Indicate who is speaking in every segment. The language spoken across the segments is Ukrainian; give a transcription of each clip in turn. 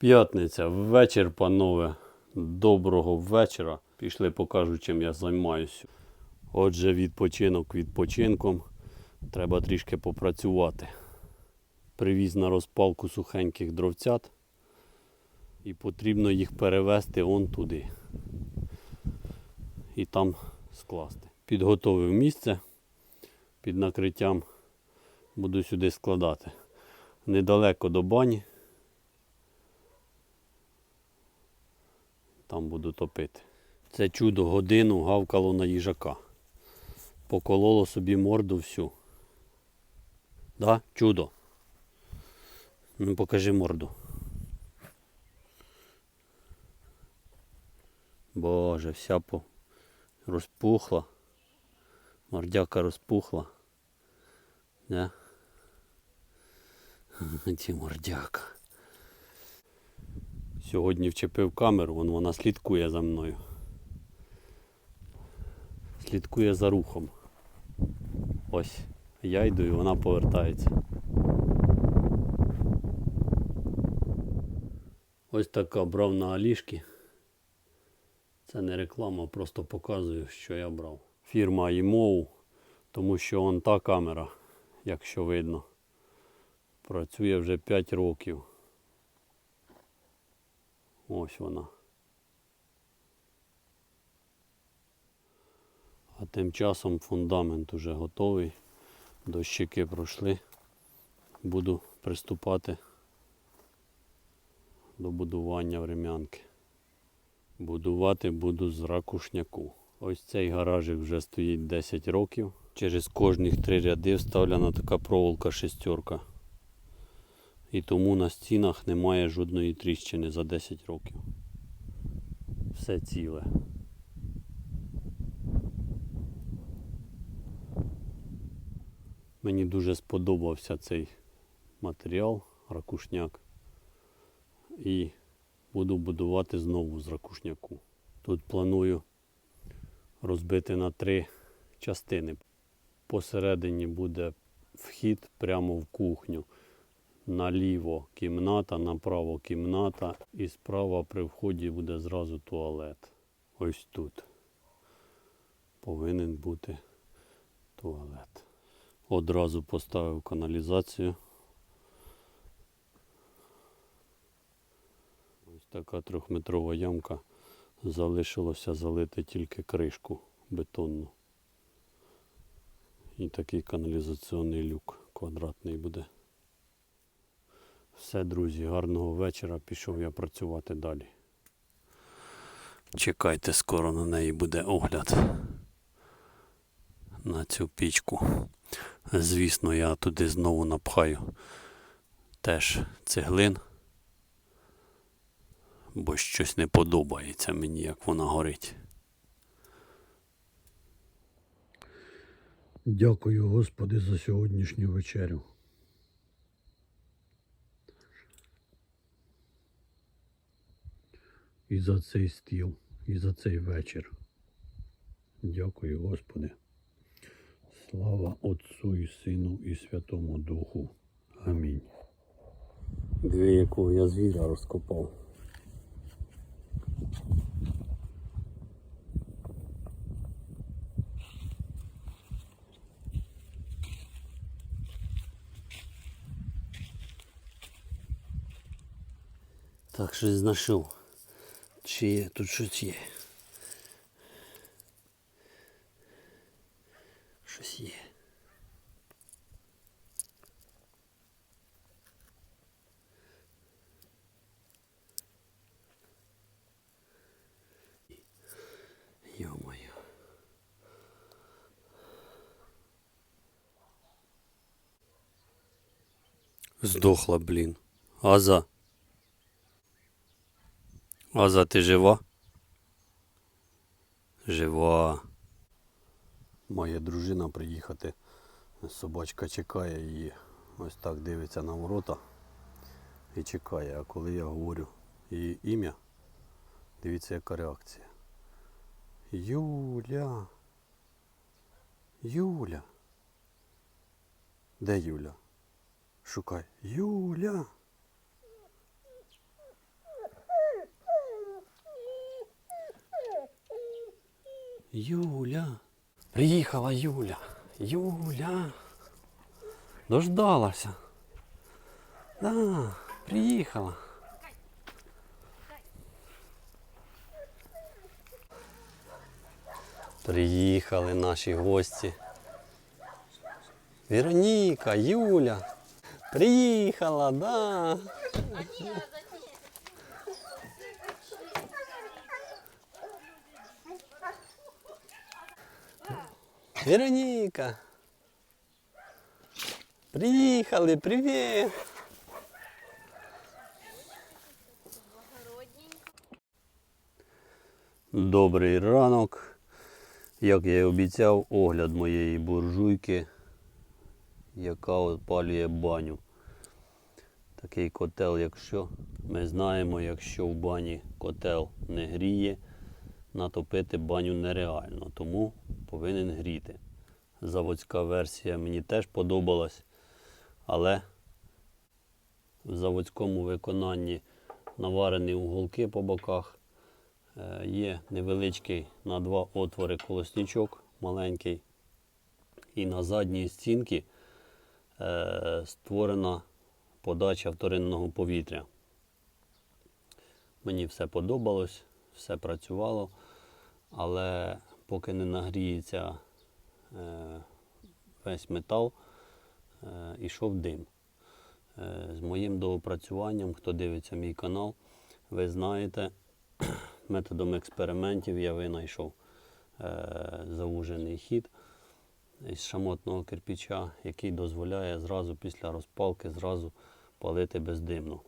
Speaker 1: П'ятниця, вечір, панове. Доброго вечора. Пішли покажу, чим я займаюся. Отже, відпочинок відпочинком. Треба трішки попрацювати. Привіз на розпалку сухеньких дровцят. І потрібно їх перевезти он туди. І там скласти. Підготовив місце під накриттям. Буду сюди складати. Недалеко до бані. Там буду топити. Це чудо годину гавкало на їжака. Покололо собі морду всю. Да? Чудо. Ну покажи морду. Боже, вся по... розпухла. Мордяка розпухла. Да? Ті мордяка. Сьогодні вчепив камеру, вон вона слідкує за мною. Слідкує за рухом. Ось. Я йду і вона повертається. Ось така брав на Алішки. Це не реклама, просто показую, що я брав. Фірма IMOU, тому що он та камера, якщо видно, працює вже 5 років. Ось вона. А тим часом фундамент уже готовий. Дощики пройшли. Буду приступати до будування врем'янки. Будувати буду з ракушняку. Ось цей гаражик вже стоїть 10 років. Через кожних три ряди вставлена така проволока шестерка. І тому на стінах немає жодної тріщини за 10 років. Все ціле. Мені дуже сподобався цей матеріал, ракушняк. І буду будувати знову з ракушняку. Тут планую розбити на три частини. Посередині буде вхід прямо в кухню. Наліво кімната, направо кімната і справа при вході буде зразу туалет. Ось тут повинен бути туалет. Одразу поставив каналізацію. Ось така трьохметрова ямка. Залишилося залити тільки кришку бетонну. І такий каналізаційний люк квадратний буде. Все, друзі, гарного вечора. Пішов я працювати далі. Чекайте, скоро на неї буде огляд. На цю пічку. Звісно, я туди знову напхаю теж цеглин. Бо щось не подобається мені, як вона горить.
Speaker 2: Дякую, Господи, за сьогоднішню вечерю. І за цей стіл, і за цей вечір. Дякую, Господи. Слава Отцу і Сину і Святому Духу. Амінь.
Speaker 1: Дві якого я звіра розкопав. Так, щось знайшов. Чи є тут щось є? Щось є. Ё-моё. Здохла, блін. Аза. Аза, ти жива? Жива. Моя дружина приїхати. Собачка чекає її. Ось так дивиться на ворота і чекає. А коли я говорю її ім'я, дивіться, яка реакція. Юля. Юля. Де Юля? Шукай. Юля. Юля. Приїхала Юля. Юля. Дождалася. Да, приїхала. Приїхали наші гості. Вероніка, Юля. Приїхала, да. Вероніка. Приїхали, привіт. Добрий ранок. Як я і обіцяв, огляд моєї буржуйки, яка опалює баню. Такий котел, якщо ми знаємо, якщо в бані котел не гріє, натопити баню нереально, тому повинен гріти. Заводська версія мені теж подобалась, але в заводському виконанні наварені уголки по боках. Е, Є невеличкий на два отвори колосничок маленький. І на задній стінці е, створена подача вторинного повітря. Мені все подобалось, все працювало, але поки не нагріється е, весь метал, е, ішов дим. Е, з моїм доопрацюванням, хто дивиться мій канал, ви знаєте, методом експериментів я винайшов е, завужений хід із шамотного кирпича, який дозволяє зразу після розпалки зразу палити бездимно.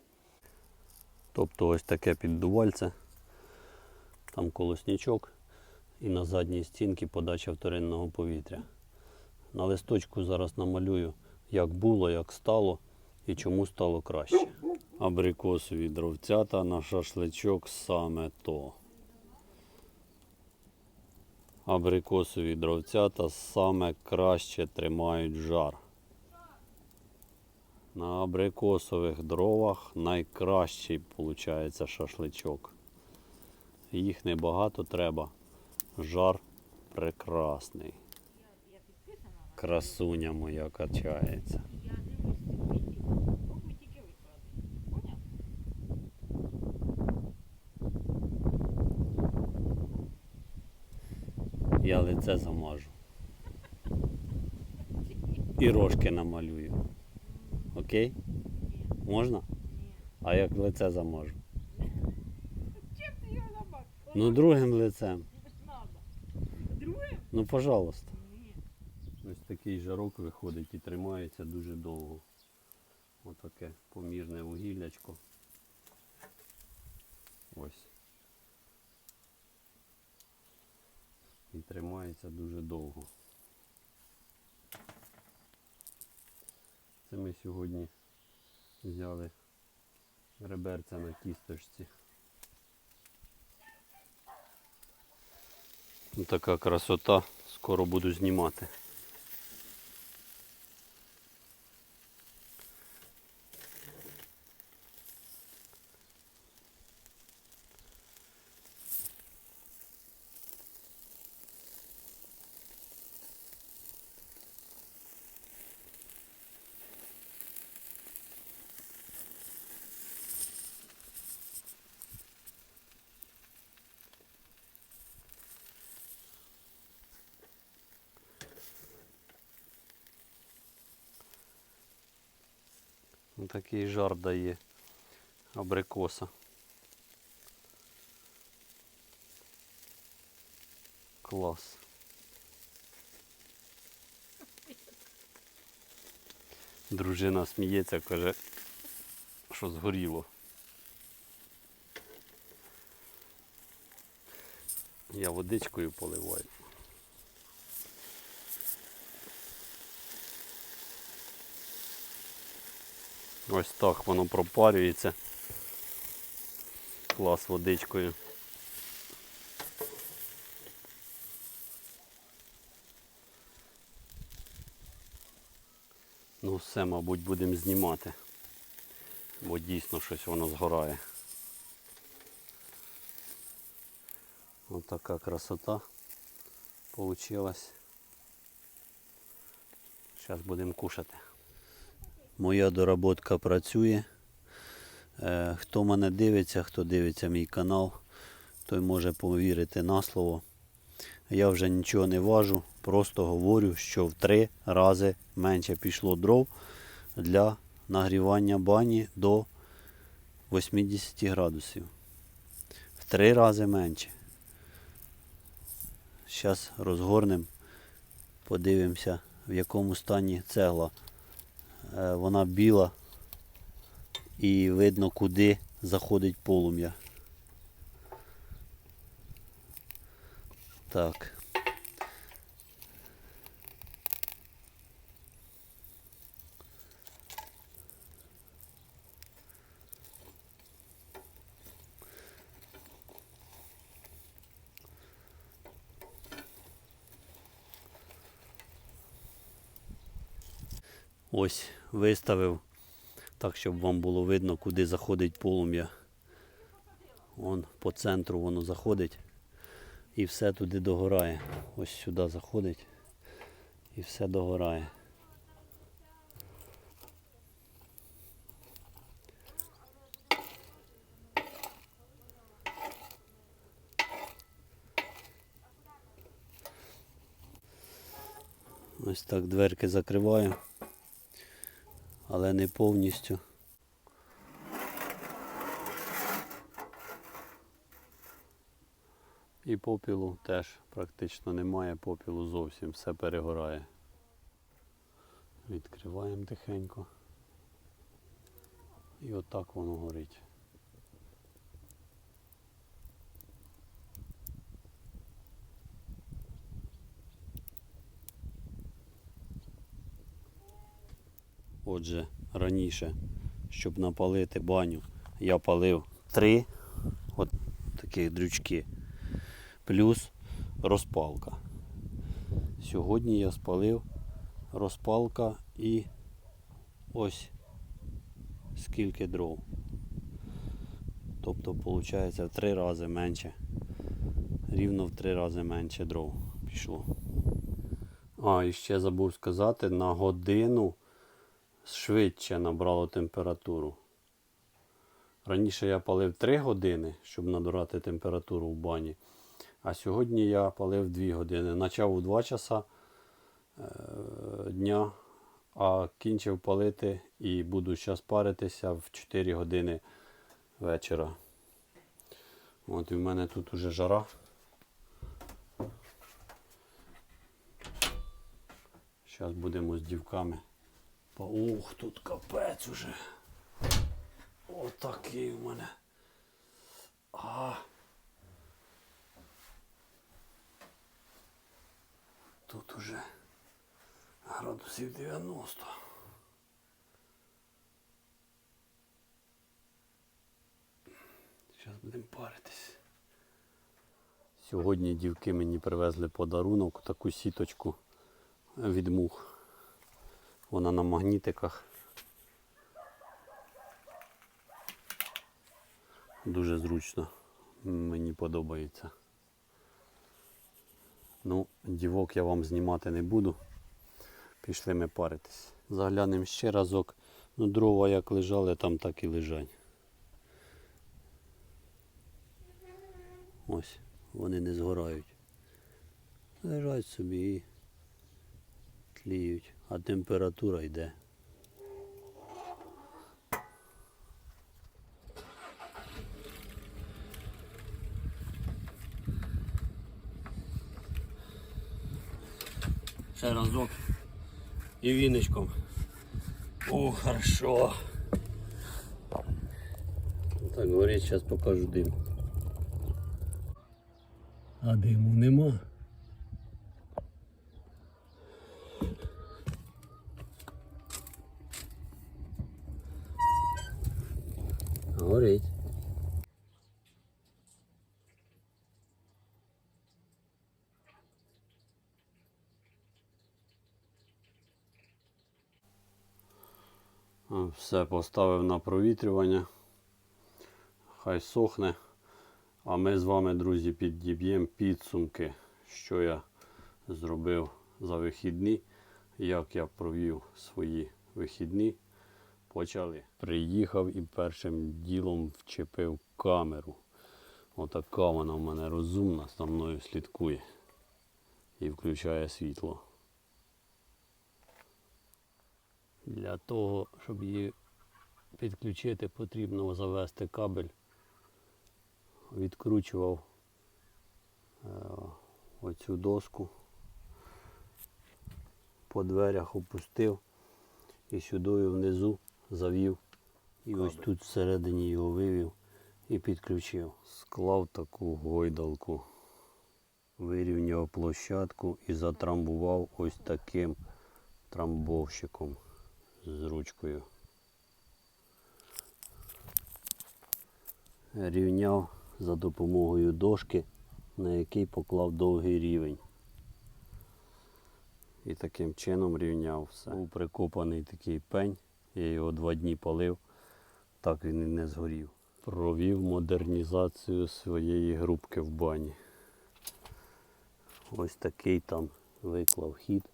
Speaker 1: Тобто ось таке піддувальце, там колосничок і на задній стінці подача вторинного повітря. На листочку зараз намалюю, як було, як стало і чому стало краще. Абрикосові дровцята на шашличок саме то. Абрикосові дровцята саме краще тримають жар. На абрикосових дровах найкращий виходить шашличок. Їх небагато треба. Жар прекрасний. Красуня моя качається.
Speaker 3: Я
Speaker 1: лице замажу. І рожки намалюю. Окей? Можна?
Speaker 3: Ні.
Speaker 1: А як лице замажу?
Speaker 3: Чим ти його?
Speaker 1: Ну, другим лицем. Ну, пожалуйста. Ось такий жарок виходить і тримається дуже довго. Отаке помірне вугіллячко. Ось. І тримається дуже довго. Це ми сьогодні взяли реберця на кісточці. Така красота. Скоро буду знімати. Такий жар дає абрикоса. Клас. Дружина сміється, каже, що згоріло. Я водичкою поливаю. Ось так воно пропарюється. Клас водичкою. Ну все, мабуть, будемо знімати. Бо дійсно щось воно згорає. Ось така красота. Получилось. Зараз будемо кушати. Моя доработка працює. Е, Хто мене дивиться, хто дивиться мій канал, той може повірити на слово. Я вже нічого не важу, просто говорю, що в три рази менше пішло дров для нагрівання бані до 80 градусів. В три рази менше. Зараз розгорнемо, подивимося, в якому стані цегла. Е, Вона біла і видно, куди заходить полум'я. Так. Ось виставив так, щоб вам було видно, куди заходить полум'я. Вон по центру воно заходить і все туди догорає. Ось сюди заходить і все догорає. Ось так дверки закриваю, але не повністю. І попілу теж практично немає, попілу зовсім все перегорає. Відкриваємо тихенько. І отак воно горить. Отже, раніше, щоб напалити баню, я палив три от таких дрючки, плюс розпалка. Сьогодні я спалив розпалка і ось скільки дров. Тобто, виходить, в три рази менше. Рівно в три рази менше дров пішло. А, і ще забув сказати, на годину швидше набрало температуру. Раніше я палив 3 години, щоб набирати температуру в бані. А сьогодні я палив 2 години. Почав у 2 часа е, дня, а кінчив палити і буду зараз паритися в 4 години вечора. От і в мене тут уже жара. Зараз будемо з дівками. Ух, тут капець уже. Отакий у мене. А. Тут уже градусів 90. Зараз будемо паритись. Сьогодні дівки мені привезли подарунок, таку сіточку від мух. Вона на магнітиках. Дуже зручно. Мені подобається. Ну, дівок я вам знімати не буду. Пішли ми паритись. Заглянемо ще разок. Ну, дрова як лежали, там так і лежать. Ось, вони не згорають. Лежать собі і тліють, а температура йде. Ще разок. І віночком. О, хорошо. Так, говорить, зараз покажу дим.
Speaker 2: А диму нема.
Speaker 1: Горить. Все поставив на провітрювання. Хай сохне. А ми з вами, друзі, підіб'ємо підсумки, що я зробив за вихідні, як я провів свої вихідні. Почали. Приїхав і першим ділом вчепив камеру. Отака вона в мене розумна, за мною слідкує і включає світло. Для того, щоб її підключити, потрібно завести кабель. Відкручував е, оцю доску, по дверях опустив і сюди внизу завів. І ось тут всередині його вивів і підключив. Склав таку гойдалку, вирівняв площадку і затрамбував ось таким трамбовщиком з ручкою. Рівняв за допомогою дошки, на який поклав довгий рівень. І таким чином рівняв все. Був прикопаний такий пень, я його два дні палив, так він і не згорів. Провів модернізацію своєї грубки в бані. Ось такий там виклав хід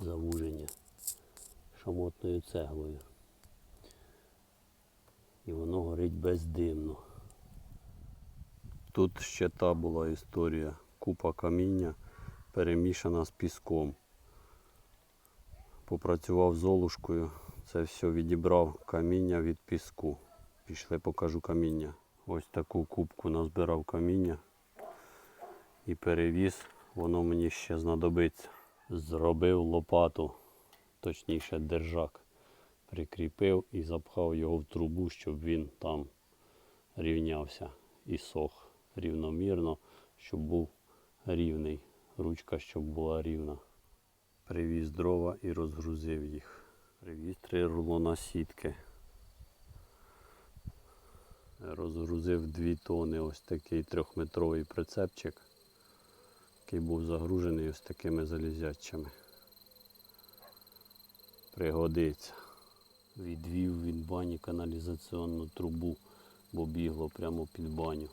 Speaker 1: завуження шамотною цеглою. І воно горить бездимно. Тут ще та була історія. Купа каміння перемішана з піском. Попрацював золушкою, це все відібрав каміння від піску. Пішли, покажу каміння. Ось таку кубку назбирав каміння і перевіз, воно мені ще знадобиться. Зробив лопату, точніше держак. Прикріпив і запхав його в трубу, щоб він там рівнявся і сох рівномірно, щоб був рівний. Ручка, щоб була рівна. Привіз дрова і розгрузив їх. Привіз три рулона сітки. Розгрузив дві тони ось такий трьохметровий прицепчик, який був загружений ось такими залізячами. Пригодиться. Відвів від бані каналізаційну трубу, бо бігло прямо під баню.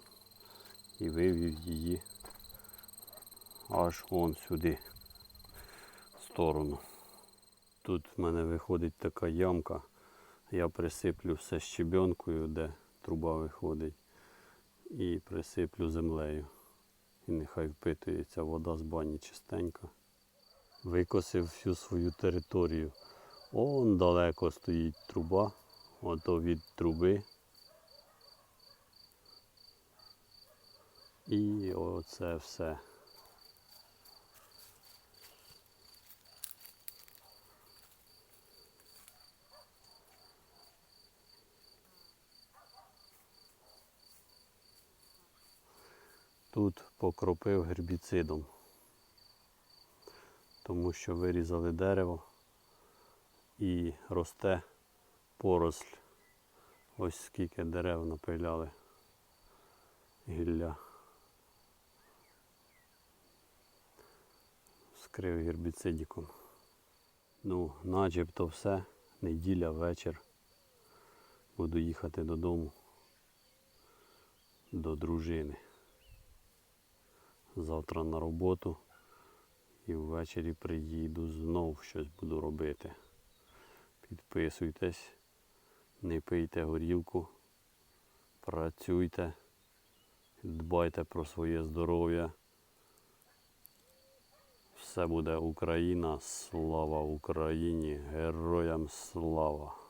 Speaker 1: І вивів її аж вон сюди, в сторону. Тут в мене виходить така ямка. Я присиплю все щебенкою, де труба виходить, і присиплю землею. І нехай впитується вода з бані чистенька. Викосив всю свою територію. Он далеко стоїть труба, ото від труби. І оце все. Тут покропив гербіцидом, тому що вирізали дерево і росте поросль. Ось скільки дерев напиляли гілля. Скрив гербіцидіком. Ну, начебто все. Неділя, вечір. Буду їхати додому до дружини. Завтра на роботу і ввечері приїду знов щось буду робити. Підписуйтесь, не пийте горілку, працюйте, дбайте про своє здоров'я. Все буде Україна, слава Україні, героям слава!